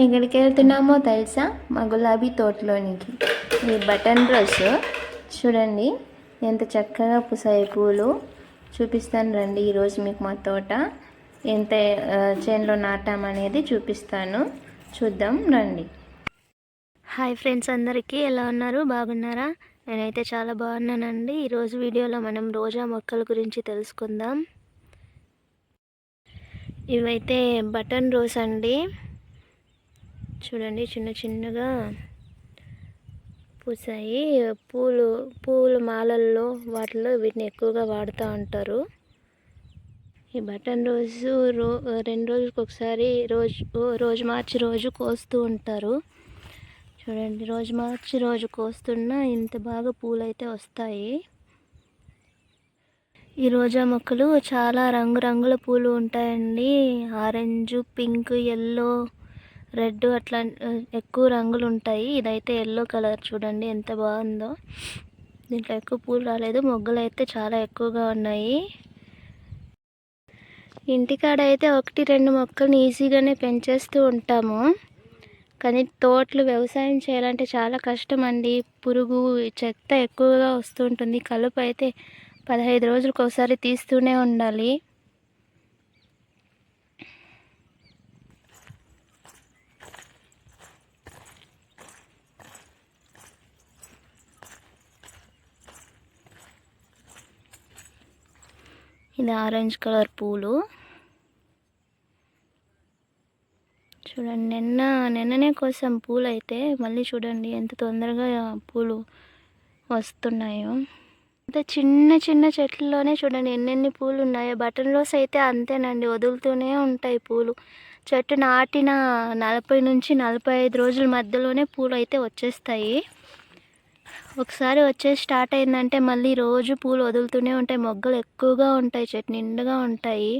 ఎక్కడికి వెళ్తున్నామో తెలుసా? మా గులాబీ తోటలోనికి. ఈ బటన్ రోజ్ చూడండి ఎంత చక్కగా పుసాయి పూలు. చూపిస్తాను రండి ఈరోజు మీకు మా తోట. ఎంత చేనులో నాటామనేది చూపిస్తాను. చూద్దాం రండి. హాయ్ ఫ్రెండ్స్ అందరికీ ఎలా ఉన్నారు? బాగున్నారా? నేనైతే చాలా బాగున్నానండి. ఈరోజు వీడియోలో మనం రోజా మొక్కల గురించి తెలుసుకుందాం. ఇవైతే బటన్ రోజ్ అండి. చూడండి చిన్న చిన్నగా పూసాయి. పూలు పూల మాలల్లో వాటిలో వీటిని ఎక్కువగా వాడుతూ ఉంటారు. ఈ బటన్ రోజు రో రెండు రోజులకు ఒకసారి రోజు రోజు మార్చి రోజు కోస్తూ ఉంటారు. చూడండి రోజు మార్చి రోజు కోస్తున్నా ఇంత బాగా పూలు అయితే వస్తాయి. ఈ రోజా మొక్కలు చాలా రంగురంగుల పూలు ఉంటాయండి. ఆరెంజ్ పింక్ ఎల్లో రెడ్ అట్లా ఎక్కువ రంగులు ఉంటాయి. ఇదైతే ఎల్లో కలర్ చూడండి ఎంత బాగుందో. దీంట్లో ఎక్కువ పూలు రాలేదు. మొగ్గలు అయితే చాలా ఎక్కువగా ఉన్నాయి. ఇంటికాడ అయితే ఒకటి రెండు మొక్కలను ఈజీగానే పెంచేస్తూ ఉంటాము. కానీ తోటలు వ్యవసాయం చేయాలంటే చాలా కష్టం అండి పురుగు చెత్త ఎక్కువగా వస్తుంటుంది కలుపు అయితే పదహైదు రోజులకు ఒకసారి తీస్తూనే ఉండాలి. ఇది ఆరెంజ్ కలర్ పూలు. చూడండి నిన్న నిన్ననే కోసం పూలు అయితే మళ్ళీ చూడండి ఎంత తొందరగా పూలు వస్తున్నాయో. అంత చిన్న చిన్న చెట్లలోనే చూడండి ఎన్నెన్ని పూలు ఉన్నాయో బటన్ రోస్ అయితే అంతేనండి వదులుతూనే ఉంటాయి పూలు. చెట్టు నాటిన నలభై నుంచి నలభై ఐదు రోజుల మధ్యలోనే పూలు అయితే వచ్చేస్తాయి. ఒకసారి వచ్చే స్టార్ట్ అయిందంటే మళ్ళీ రోజు పూలు వదులుతూనే ఉంటాయి. మొగ్గలు ఎక్కువగా ఉంటాయి. చెట్టు నిండుగా ఉంటాయి.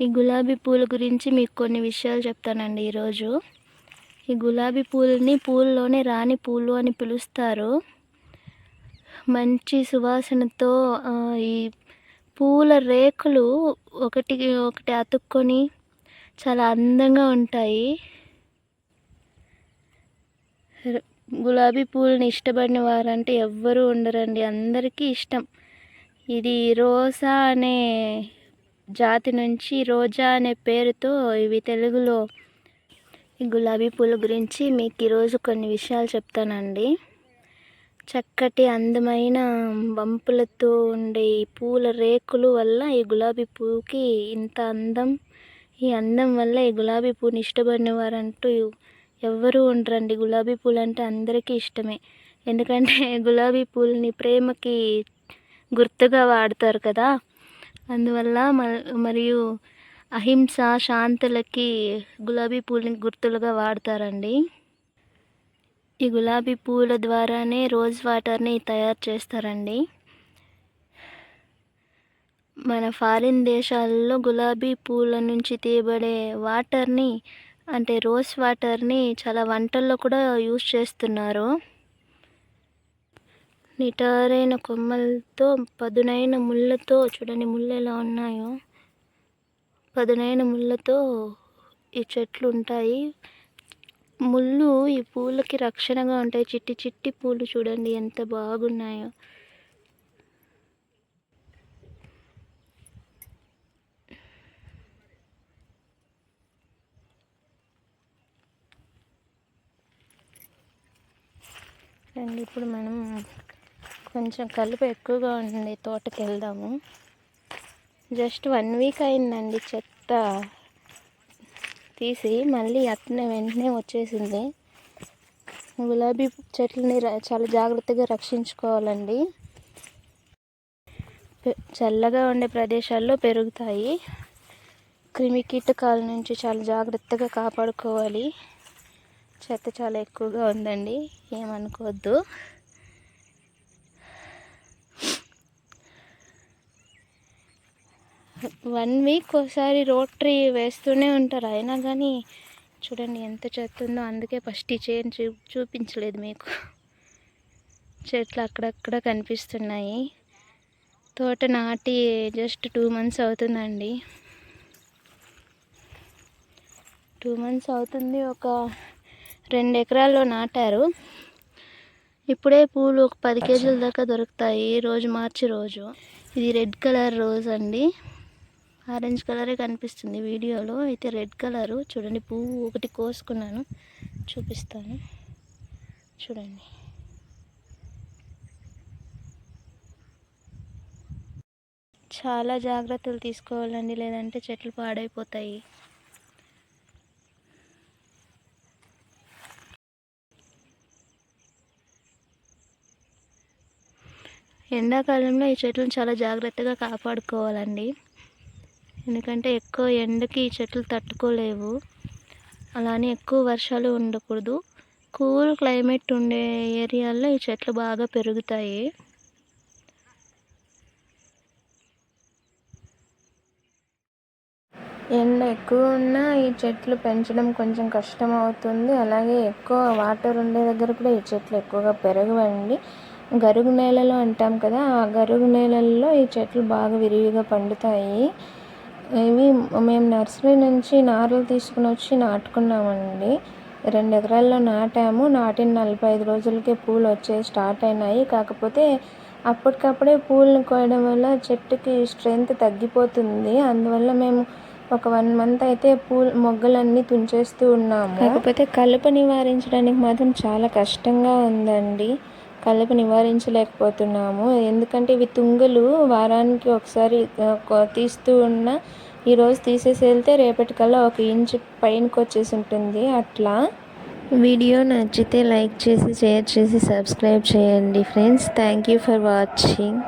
ఈ గులాబీ పూల గురించి మీకు కొన్ని విషయాలు చెప్తానండి ఈరోజు. ఈ గులాబీ పూలని పూల్లోనే రాణి పూలు అని పిలుస్తారు. మంచి సువాసనతో ఈ పూల రేకులు ఒకటి ఒకటి అతుక్కొని చాలా అందంగా ఉంటాయి. గులాబీ పూలని ఇష్టపడిన వారంటే ఎవ్వరూ ఉండరండి. అందరికీ ఇష్టం. ఇది రోజా అనే జాతి నుంచి రోజా అనే పేరుతో ఇవి తెలుగులో ఈ గులాబీ పూల గురించి మీకు ఈరోజు కొన్ని విషయాలు చెప్తానండి. చక్కటి అందమైన వంపులతో ఉండే ఈ పూల రేకులు వల్ల ఈ గులాబీ పూకి ఇంత అందం ఈ అందం వల్ల ఈ గులాబీ పూని ఇష్టపడిన వారంటూ ఎవ్వరూ ఉండరండి. గులాబీ పూలు అంటే అందరికీ ఇష్టమే. ఎందుకంటే గులాబీ పూలని ప్రేమకి గుర్తుగా వాడతారు కదా. అందువల్ల మ- మరియు అహింస శాంతులకి గులాబీ పూలని గుర్తులుగా వాడతారండి. ఈ గులాబీ పూల ద్వారానే రోజ్ వాటర్ని తయారు చేస్తారండి. మన ఫారిన్ దేశాల్లో గులాబీ పూల నుంచి తీయబడే వాటర్ని అంటే రోజ్ వాటర్ని చాలా వంటల్లో కూడా యూజ్ చేస్తున్నారు. నిటారైన కొమ్మలతో పదునైన ముళ్ళతో చూడండి ముళ్ళు ఎలా ఉన్నాయో. పదునైన ముళ్ళతో ఈ చెట్లు ఉంటాయి. ముళ్ళు ఈ పూలకి రక్షణగా ఉంటాయి. చిట్టి చిట్టి పూలు చూడండి ఎంత బాగున్నాయో. అండ్. ఇప్పుడు మనం కొంచెం కలుపు ఎక్కువగా ఉంది తోటకి వెళ్దాము జస్ట్ వన్ వీక్ అయిందండి చెత్త తీసి మళ్ళీ అట్నే వెంటనే వచ్చేసింది. గులాబీ చెట్లని చాలా జాగ్రత్తగా రక్షించుకోవాలండి. చల్లగా ఉండే ప్రదేశాల్లో పెరుగుతాయి. క్రిమి కీటకాల నుంచి చాలా జాగ్రత్తగా కాపాడుకోవాలి. చెత్త చాలా ఎక్కువగా ఉందండి. ఏమనుకోవద్దు. వన్ వీక్ ఒకసారి రోటరీ వేస్తూనే ఉంటారు. అయినా కానీ చూడండి ఎంత చెత్త ఉందో అందుకే ఫస్ట్ ఈ చైన్ చూ చూపించలేదు మీకు. చెట్లు అక్కడక్కడ కనిపిస్తున్నాయి. తోట నాటి జస్ట్ టూ మంత్స్ అవుతుందండి. టూ మంత్స్ అవుతుంది ఒక రెండు ఎకరాల్లో నాటారు. ఇప్పుడే పూలు ఒక పది కేజీల దాకా దొరుకుతాయి రోజు మార్చి రోజు. ఇది రెడ్ కలర్ రోజ్ అండి. ఆరెంజ్ కలరే కనిపిస్తుంది వీడియోలో. అయితే రెడ్ కలరు. చూడండి పువ్వు ఒకటి కోసుకున్నాను. చూపిస్తాను. చూడండి. చాలా జాగ్రత్తలు తీసుకోవాలండి లేదంటే చెట్లు పాడైపోతాయి. ఎండాకాలంలో ఈ చెట్లను చాలా జాగ్రత్తగా కాపాడుకోవాలండి. ఎందుకంటే ఎక్కువ ఎండకి ఈ చెట్లు తట్టుకోలేవు. అలానే ఎక్కువ వర్షాలు ఉండకూడదు. కూల్ క్లైమేట్ ఉండే ఏరియాల్లో ఈ చెట్లు బాగా పెరుగుతాయి. ఎండ ఎక్కువ ఉన్నా ఈ చెట్లు పెంచడం కొంచెం కష్టం అవుతుంది అలాగే ఎక్కువ వాటర్ ఉండే దగ్గర కూడా ఈ చెట్లు ఎక్కువగా పెరగవండి. గరుగు నేలలు అంటాం కదా ఆ గరుగు నేలల్లో ఈ చెట్లు బాగా విరివిగా పండుతాయి. ఇవి మేము నర్సరీ నుంచి నారులు తీసుకుని వచ్చి నాటుకున్నామండి. రెండు ఎకరాల్లో నాటాము. నాటిన నలభై ఐదు రోజులకే పూలు వచ్చే స్టార్ట్ అయినాయి. కాకపోతే అప్పటికప్పుడే పూలను కోయడం వల్ల చెట్టుకి స్ట్రెంగ్త్ తగ్గిపోతుంది. అందువల్ల మేము ఒక వన్ మంత్ అయితే పూలు మొగ్గలన్నీ తుంచేస్తూ ఉన్నాము. కాకపోతే కలుపు నివారించడానికి మాత్రం చాలా కష్టంగా ఉందండి. కలుపు నివారించలేకపోతున్నాము. ఎందుకంటే ఇవి తుంగలు వారానికి ఒకసారి తీస్తూ ఉన్న ఈరోజు తీసేసి వెళ్తే రేపటికల్లా ఒక ఇంచు పైనకి వచ్చేసి ఉంటుంది. అట్లా. వీడియో నచ్చితే లైక్ చేసి షేర్ చేసి సబ్స్క్రైబ్ చేయండి. Friends thank you for watching.